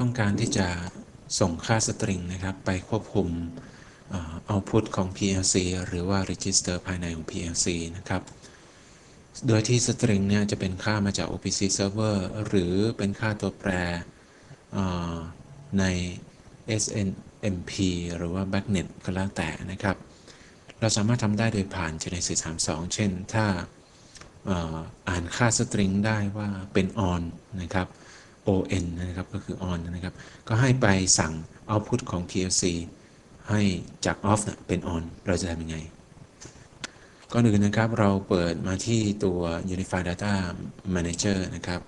ต้องการที่จะส่งค่าสตริงนะครับ ไปควบคุมเอาพุตของ PLC หรือว่า register ภายในของ PLC นะครับ โดยที่สตริงเนี่ยจะเป็นค่ามาจาก OPC server หรือเป็นค่าตัวแปรใน SNMP หรือว่า backnet ก็แล้วแต่นะครับ เราสามารถทำได้โดยผ่าน Genesis 32 เช่น ถ้าอ่านค่าสตริงได้ว่าเป็น on นะครับ on นะครับก็คือ on นะครับ ก็ให้ไปสั่ง output ของ PLC ให้จาก off นะเป็น on เราจะทำยังไงก่อนอื่นนะครับเราเปิดมาที่ตัว Unified Data Manager นะครับ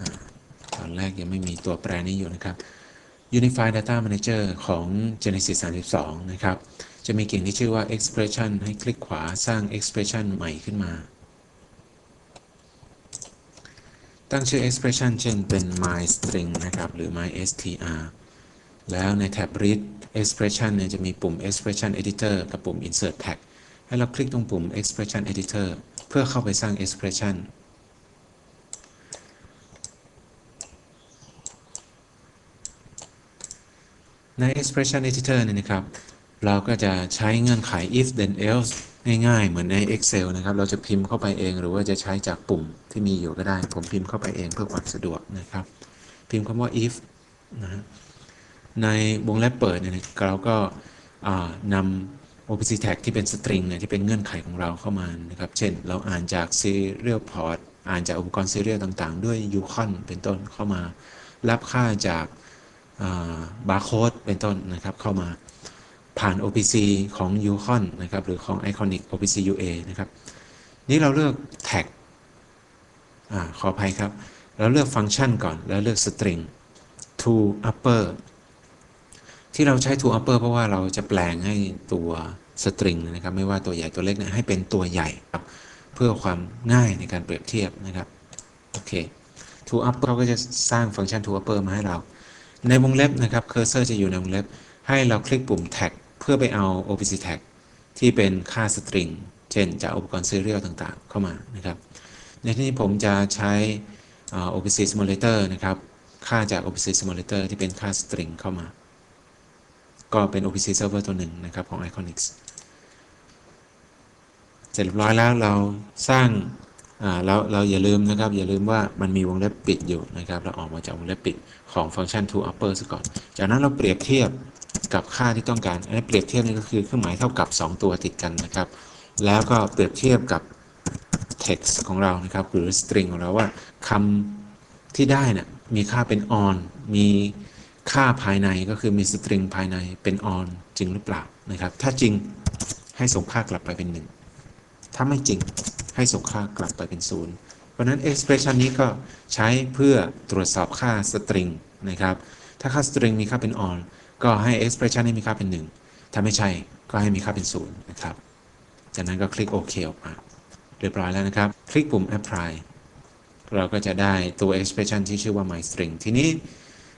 อตอนแรกยังไม่มีตัวแปรนี้อยู่นะครับ Unified Data Manager ของ Genesis 32 นะครับ จะมีเก่งที่ชื่อว่า expression ให้คลิกขวาสร้าง expression ใหม่ขึ้นมา ตั้งชื่อ expression เช่นเป็น my string นะครับ หรือ my str แล้วในแท็บ read expression เนี่ยจะมีปุ่ม expression editor กับปุ่ม insert tag ให้เราคลิกตรงปุ่ม expression editor เพื่อเข้าไปสร้าง expression ใน expression editor เนี่ยนะครับ เราก็จะใช้เงื่อนไข if then else ง่ายๆ เหมือนใน Excel นะครับ เราจะพิมพ์เข้าไปเอง หรือว่าจะใช้จากปุ่มที่มีอยู่ก็ได้ ผมพิมพ์เข้าไปเองเพื่อความสะดวกนะครับ พิมพ์คำว่า if นะในวงเล็บเปิดเนี่ยเราก็นำ OPC tag ที่เป็น string เนี่ยที่เป็นเงื่อนไขของเราเข้ามานะครับ เช่น เราอ่านจาก serial port อ่านจากอุปกรณ์ serial ต่างๆ ด้วย UCON เป็นต้นเข้ามา รับค่าจากบาร์โค้ดเป็นต้นนะครับเข้ามา ผ่าน OPC ของ UCON นะครับ หรือของ Iconic OPC UA นะครับ นี่เราเลือก tag อขออภัยครับ เราเลือกฟังก์ชันก่อน แล้วเลือก string to upper ที่เราใช้ to upper เพราะว่าเราจะแปลงให้ตัว string นะครับ ไม่ว่าตัวใหญ่ตัวเล็กเนี่ยให้เป็นตัวใหญ่ครับ เพื่อความง่ายในการเปรียบเทียบนะครับ โอเค to upper เขาก็จะสร้างฟังก์ชัน to upper มาให้เรา ในวงเล็บนะครับเคอร์เซอร์จะอยู่ในวงเล็บ ให้เราคลิกปุ่ม tag เพื่อไปเอา OPC tag ที่เป็นค่า string เช่นจากอุปกรณ์ serial ต่างๆ เข้ามานะครับ ในที่นี้ผมจะใช้ OPC simulator นะครับ ค่าจาก OPC simulator ที่เป็นค่า string เข้ามา ก็เป็น OPC server ตัวหนึ่งนะครับของ Iconics เสร็จเรียบร้อยแล้วเราสร้างเราเราอย่าลืมนะครับอย่าลืมว่ามันมีวงเล็บปิดอยู่นะครับ เราออกมาจากวงเล็บปิดของฟังก์ชัน to upper ซะก่อน จากนั้นเราเปรียบเทียบ กับค่าที่ต้องการ อันนี้เปรียบเทียบนี่ก็คือเครื่องหมายเท่ากับ 2 ตัวติดกันนะครับ แล้วก็เปรียบเทียบกับ text ของเรานะครับ หรือ string ของเราว่าคำที่ได้นะ่ะมีค่าเป็น on มีค่าภายในก็คือมี string ภายในเป็น on จริงหรือเปล่านะครับ ถ้าจริงให้ส่งค่ากลับไปเป็น 1 ถ้าไม่จริงให้ส่งค่ากลับไปเป็น 0 เพราะนั้น expression นี้ก็ใช้เพื่อตรวจสอบค่า string นะครับ ถ้าค่า string มีค่าเป็น on ก็ให้ expression ให้มีค่าเป็น 1 ถ้าไม่ใช่ก็ให้มีค่าเป็น 0 นะครับ จากนั้นก็คลิกโอเคออกมา เรียบร้อยแล้วนะครับ คลิกปุ่ม apply เราก็จะได้ตัว expression ที่ชื่อว่า my string ทีนี้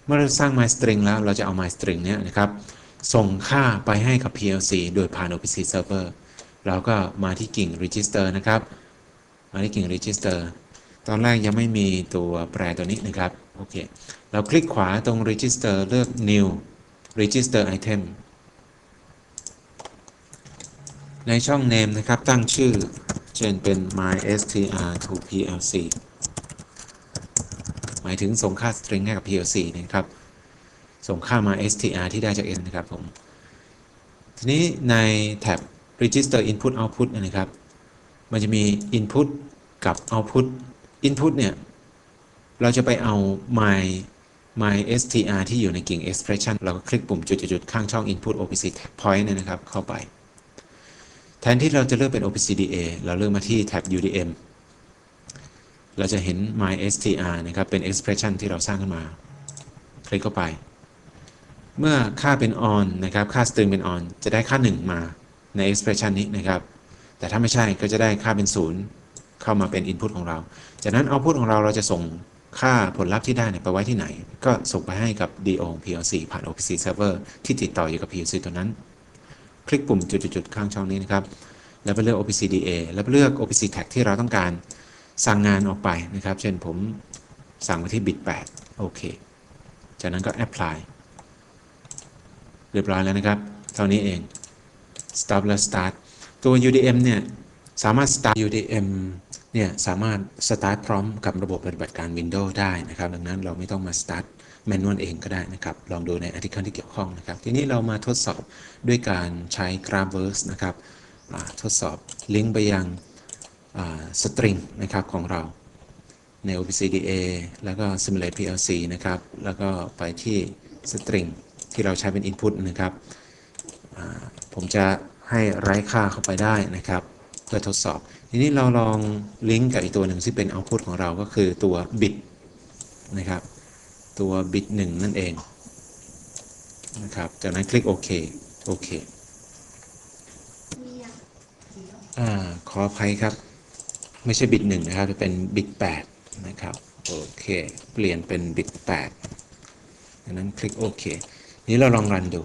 เมื่อเราสร้าง my string แล้วเราจะเอา my string เนี้ยนะครับ ส่งค่าไปให้กับ PLC โดยผ่าน OPC server เราก็มาที่กิ่ง register นะครับ มาที่กิ่ง register ตอนแรกยังไม่มีตัวแปรตัวนี้นะครับ โอเค เราคลิกขวาตรง register เลือก new register item ในช่อง name นะครับ ตั้งชื่อ เช่นเป็น mystr to plc หมายถึงส่งค่า string ให้กับ plc นะครับ ส่งค่ามา str ที่ได้จาก n นะครับผม ทีนี้ในแท็บ register input output นะครับ มันจะมี input กับ output input เนี่ย เราจะไปเอา my my str ที่อยู่ในกิ่ง expression เราก็คลิกปุ่มจุดๆข้างช่อง input opc point เนี่ยนะครับ เข้าไป แทนที่เราจะเลือกเป็น opcda เราเลือกมาที่แท็บ udm เราจะเห็น my str นะครับ เป็น expression ที่เราสร้างขึ้นมา คลิกเข้าไป เมื่อค่าเป็น on นะครับ ค่า string เป็น on จะได้ค่า 1 มาใน expression นี้นะครับ แต่ถ้าไม่ใช่ก็จะได้ค่าเป็น 0 เข้ามาเป็น input ของเรา จากนั้น output ของเราเราจะส่ง ค่าผลลัพธ์ที่ได้ไปไว้ที่ไหน ก็ส่งไปให้กับ DO PLC ผ่าน OPC server ที่ติดต่ออยู่กับ PLC ตัวนั้น คลิกปุ่มจุดๆข้างช่องนี้นะครับ แล้วไปเลือก OPC DA แล้วไปเลือก OPC tag ที่เราต้องการสั่งงานออกไปนะครับ เช่นผมสั่งไปที่ bit 8โอเค จากนั้นก็ apply เรียบร้อยแล้วนะครับ เท่านี้เอง stop และ start ตัว UDM เนี่ย สามารถ start UDM เนี่ยสามารถ start พร้อมกับระบบปฏิบัติการ Windows ได้นะครับ ดังนั้นเราไม่ต้องมา start manual เองก็ได้นะครับ ลองดูใน article ที่เกี่ยวข้องนะครับ ทีนี้เรามาทดสอบด้วยการใช้ Graphics นะครับทดสอบลิงก์ไปยังสตริงนะครับของเราใน OPCDA แล้วก็ Simulate PLC นะครับ แล้วก็ไปที่ string ที่เราใช้เป็น input นะครับ ผมจะให้ไร้ค่าเข้าไปได้นะครับ พื่อทดสอบ ทีนี้เราลองลิงก์กับอีกตัวหนึ่งที่เป็น output ของเราก็คือตัว bit นะครับ ตัว bit หนึ่งนั่นเองนะครับ จากนั้นคลิกโอเคโอเคอ่าขออภัยครับ ไม่ใช่บิตหนึ่งนะครับ จะเป็นบิตแปดนะครับโอเค เปลี่ยนเป็นบิตแปดดังนั้นคลิกโอเค นี้เราลองรันดู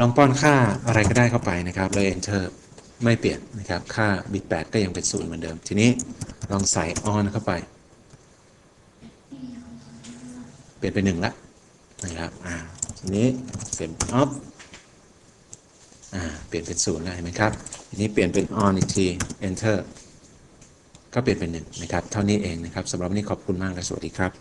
ลองป้อนค่าอะไรก็ได้เข้าไปนะครับ แล้ว enter ไม่เปลี่ยนนะครับ ค่าบิตแปดก็ยังเป็นศูนย์เหมือนเดิม ทีนี้ลองใส่ on เข้าไป เปลี่ยนเป็นหนึ่งละนะครับอ่าทีนี้เปลี่ยน off อ่าเปลี่ยนเป็นศูนย์แล้วเห็นไหมครับ ทีนี้เปลี่ยนเป็น on อีกที enter ก็เปลี่ยนเป็นหนึ่งนะครับ เท่านี้เองนะครับสำหรับวันนี้ขอบคุณมากและสวัสดีครับ